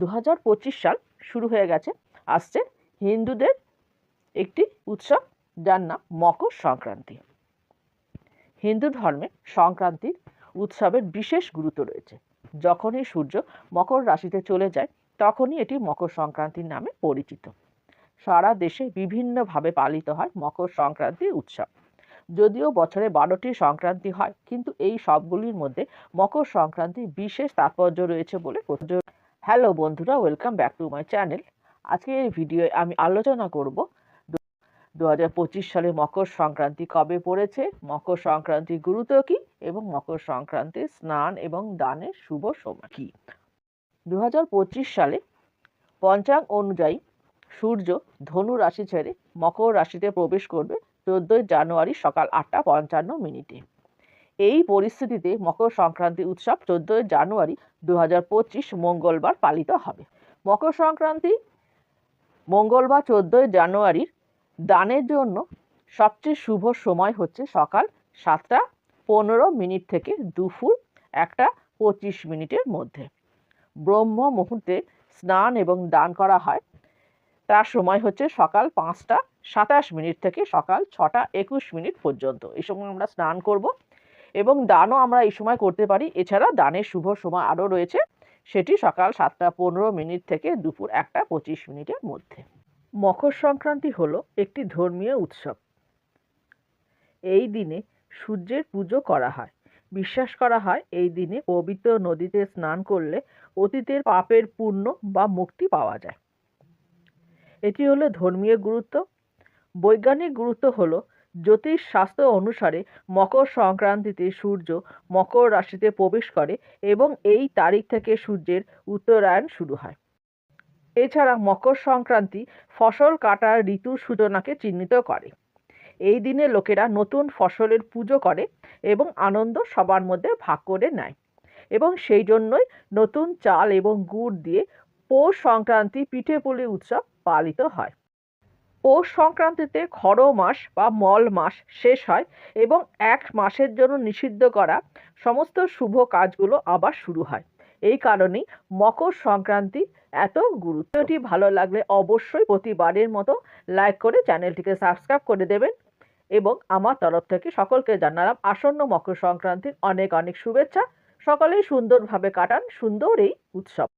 দু হাজার পঁচিশ সাল শুরু হয়ে গেছে। আসছে হিন্দুদের একটি উৎসব, যার নাম মকর সংক্রান্তি। হিন্দু ধর্মে সংক্রান্তির উৎসবের বিশেষ গুরুত্ব রয়েছে। যখনই সূর্য মকর রাশিতে চলে যায়, তখনই এটি মকর সংক্রান্তির নামে পরিচিত। সারা দেশে বিভিন্নভাবে পালিত হয় মকর সংক্রান্তি উৎসব। যদিও বছরে বারোটি সংক্রান্তি হয়, কিন্তু এই সবগুলির মধ্যে মকর সংক্রান্তির বিশেষ তাৎপর্য রয়েছে বলে হ্যালো বন্ধুরা welcome back to my channel আজকে এই ভিডিওয়ে আমি আলোচনা করব দু হাজার পঁচিশ সালে মকর সংক্রান্তি কবে পড়েছে, মকর সংক্রান্তির গুরুত্ব কী এবং মকর সংক্রান্তির স্নান এবং দানের শুভ সময় কী? দু হাজার পঁচিশ সালে পঞ্চাং অনুযায়ী সূর্য ধনু রাশি ছেড়ে মকর রাশিতে প্রবেশ করবে চোদ্দোই জানুয়ারি সকাল আটটা পঞ্চান্ন মিনিটে। এই পরিস্থিতিতে মকর সংক্রান্তি উৎসব চোদ্দোই জানুয়ারি দু হাজার পঁচিশ মঙ্গলবার পালিত হবে। মকর সংক্রান্তি মঙ্গলবার চোদ্দোই জানুয়ারির দানের জন্য সবচেয়ে শুভ সময় হচ্ছে সকাল সাতটা পনেরো মিনিট থেকে দুপুর একটা পঁচিশ মিনিটের মধ্যে। ব্রহ্ম মুহূর্তে স্নান এবং দান করা হয়। তার সময় হচ্ছে সকাল পাঁচটা সাতাশ মিনিট থেকে সকাল ছটা একুশ মিনিট পর্যন্ত। এই সময় আমরা স্নান করব। এবং দানও আমরা এই সময় করতে পারি। এছাড়া দানের শুভ সময় আরও রয়েছে, সেটি সকাল সাতটা পনেরো মিনিট থেকে দুপুর একটা পঁচিশ মিনিটের মধ্যে। মকর সংক্রান্তি হল একটি ধর্মীয় উৎসব। এই দিনে সূর্যের পুজো করা হয়। বিশ্বাস করা হয় এই দিনে পবিত্র নদীতে স্নান করলে অতীতের পাপের পুণ্য বা মুক্তি পাওয়া যায়। এটি হলো ধর্মীয় গুরুত্ব। বৈজ্ঞানিক গুরুত্ব হলো জ্যোতিষ শাস্ত্র অনুসারে মকর সংক্রান্তিতে সূর্য মকর রাশিতে প্রবেশ করে এবং এই তারিখ থেকে সূর্যের উত্তরায়ণ শুরু হয়। এছাড়া মকর সংক্রান্তি ফসল কাটার ঋতুর সূচনাকে চিহ্নিত করে। এই দিনে লোকেরা নতুন ফসলের পুজো করে এবং আনন্দ সবার মধ্যে ভাগ করে নেয় এবং সেই জন্যই নতুন চাল এবং গুড় দিয়ে পৌষ সংক্রান্তি পিঠে পুলি উৎসব পালিত হয়। পৌষ সংক্রান্তিতে খড় মাস বা মল মাস শেষ হয় এবং এক মাসের জন্য নিষিদ্ধ করা সমস্ত শুভ কাজগুলো আবার শুরু হয়। এই কারণেই মকর সংক্রান্তি এত গুরুত্বটি ভালো লাগলে অবশ্যই প্রতিবারের মতো লাইক করে চ্যানেলটিকে সাবস্ক্রাইব করে দেবেন এবং আমার তরফ থেকে সকলকে জানালাম আসন্ন মকর সংক্রান্তির অনেক অনেক শুভেচ্ছা। সকলেই সুন্দরভাবে কাটান, সুন্দর এই উৎসব।